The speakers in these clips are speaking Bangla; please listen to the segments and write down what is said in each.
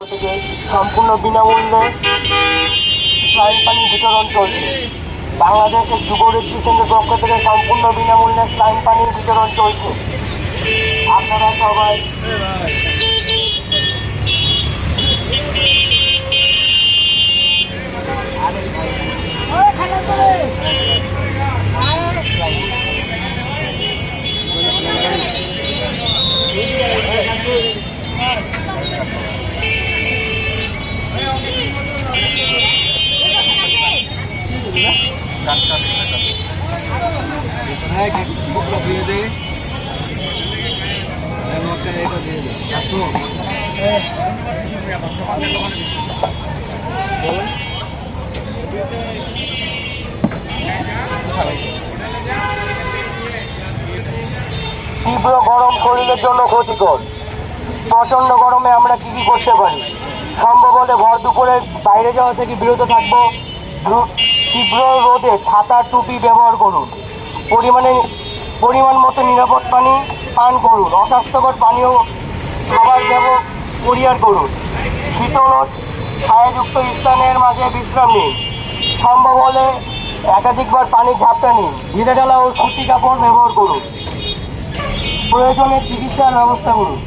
থেকে সম্পূর্ণ বিনামূল্যে স্লাইন পানি বিতরণ চলছে। বাংলাদেশের যুব কেন্দ্রের পক্ষ থেকে সম্পূর্ণ বিনামূল্যে স্লাইন পানি বিতরণ চলছে। আপনারা সবাই দিয়ে দে। এটা দিয়ে দে। তীব্র গরম শরীরের জন্য ক্ষতিকর। প্রচণ্ড গরমে আমরা কি কি করতে পারি? সম্ভব হলে ভর দুপুরে বাইরে যাওয়া থেকে বিরত থাকব। তীব্র রোদে ছাতা টুপি ব্যবহার করুন। পরিমাণে পরিমাণ মতো নিরাপদ পানি পান করুন। অস্বাস্থ্যকর পানীয় খাবার ব্যবহার পরিহার করুন। শীতল ছায়াযুক্ত স্থানের মাঝে বিশ্রাম নিন। সম্ভব হলে একাধিকবার পানির ঝাপটা নিন। ঢিলে ঢালা ও সুতি কাপড় ব্যবহার করুন। প্রয়োজনে চিকিৎসার ব্যবস্থা করুন।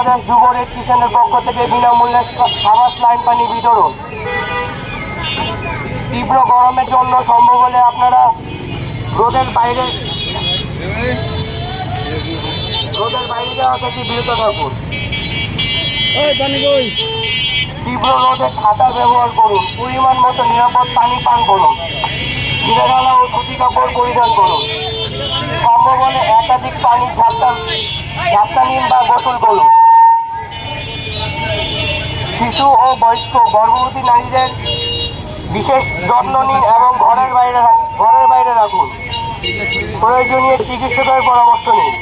বাংলাদেশ যুব রেড কিষানের পক্ষ থেকে বিনামূল্যে খাবার লাইন পানি বিতরণ। তীব্র গরমের জন্য সম্ভব হলে আপনারা রোদের বাইরে রোদের বাইরে যাওয়া থেকে বিরত থাকুন। তীব্র রোদে ছাতা ব্যবহার করুন। পরিমাণ মতো নিরাপদ পানি পান করুন। ঢালা ও সুতি কাপড় পরিধান করুন। সম্ভব হলে একাধিক পানির ঝাপটা ঝাপটা নিন বা গোসল করুন। শিশু ও বয়স্ক গর্ভবতী নারীদের বিশেষ যত্ন নিন এবং ঘরের বাইরে ঘরের বাইরে রাখুন। প্রয়োজনীয় চিকিৎসকের পরামর্শ নিন।